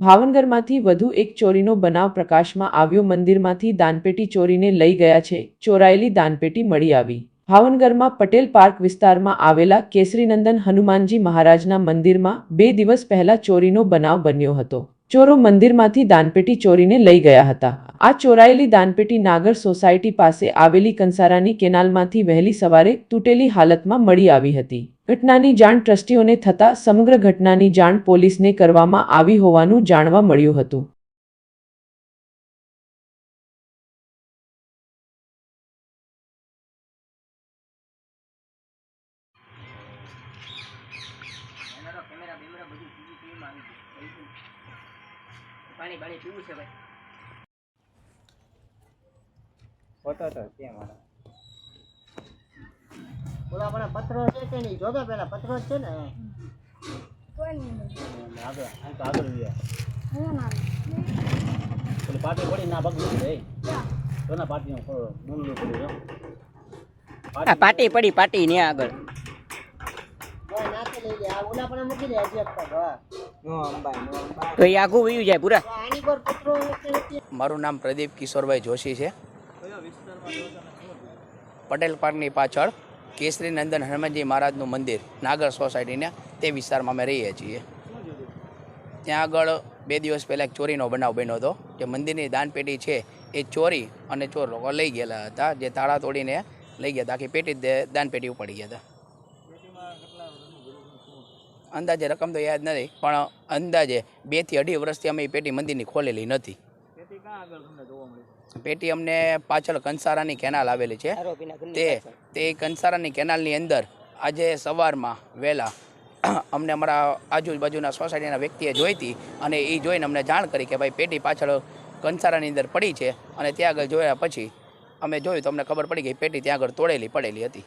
ભાવનગરમાંથી વધુ એક ચોરીનો બનાવ પ્રકાશમાં આવ્યો. મંદિરમાંથી દાનપેટી ચોરીને લઈ ગયા છે. ચોરાયેલી દાનપેટી મળી આવી. ભાવનગરમાં પટેલ પાર્ક વિસ્તારમાં આવેલા કેસરીનંદન હનુમાનજી મહારાજના મંદિરમાં બે દિવસ પહેલા ચોરીનો બનાવ બન્યો હતો. ચોરો મંદિરમાંથી દાનપેટી ચોરીને લઈ ગયા હતા. આ ચોરાયેલી દાનપેટી નાગર સોસાયટી પાસે આવેલી કંસારાની કેનાલમાંથી વહેલી સવારે તૂટેલી હાલતમાં મળી આવી હતી. ઘટનાની જાણ ટ્રસ્ટીઓને થતાં સમગ્ર ઘટનાની જાણ પોલીસને કરવામાં આવી હોવાનું જાણવા મળ્યું હતું. કેમેરા બેમેરા બધું સીસીટીવીમાં આવી ગયું પાણી પાણી પીવું છે ભાઈ ફોટો તો છે મારો ઓલા પણ પથરો છે કે નહીં જોજો પેલા પથરો જ છે ને આગળ તો આગળ ગયા પાટી પડી ના બગડી ગઈ તો ના પાટી નો ડુંગળી પડી પાટી પડી પાટી ને આગળ નાખી લઈ ગયા આ ઓલા પણ મૂકી દે હજી એક પગ હા તો એ આઘું વયું જાય પૂરા. મારું નામ પ્રદીપ કિશોરભાઈ જોશી છે. પટેલ પાર્કની પાછળ કેસરી નંદન હનુમાનજી મહારાજનું મંદિર નાગર સોસાયટીને તે વિસ્તારમાં અમે રહીએ છીએ. ત્યાં આગળ બે દિવસ પહેલાં એક ચોરીનો બનાવ બન્યો હતો જે મંદિરની દાનપેટી છે એ ચોરી અને ચોર લોકો લઈ ગયેલા હતા જે તાળા તોડીને લઈ ગયા હતા આખી પેટી દે- દાનપેટી ઉપાડી ગયા હતા. અંદાજે રકમ તો યાદ નથી પણ અંદાજે બેથી અઢી વર્ષથી અમે એ પેટી મંદિરની ખોલેલી નથી. પેટી અમને પાછળ કંસારાની કેનાલ આવેલી છે. તે તે કંસારાની કેનાલની અંદર આજે સવારમાં વહેલા અમને અમારા આજુબાજુના સોસાયટીના વ્યક્તિએ જોઈ હતી અને એ જોઈને અમને જાણ કરી કે ભાઈ પેટી પાછળ કંસારાની અંદર પડી છે અને ત્યાં આગળ જોયા પછી અમે જોયું તો અમને ખબર પડી કે પેટી ત્યાં આગળ તોડેલી પડેલી હતી.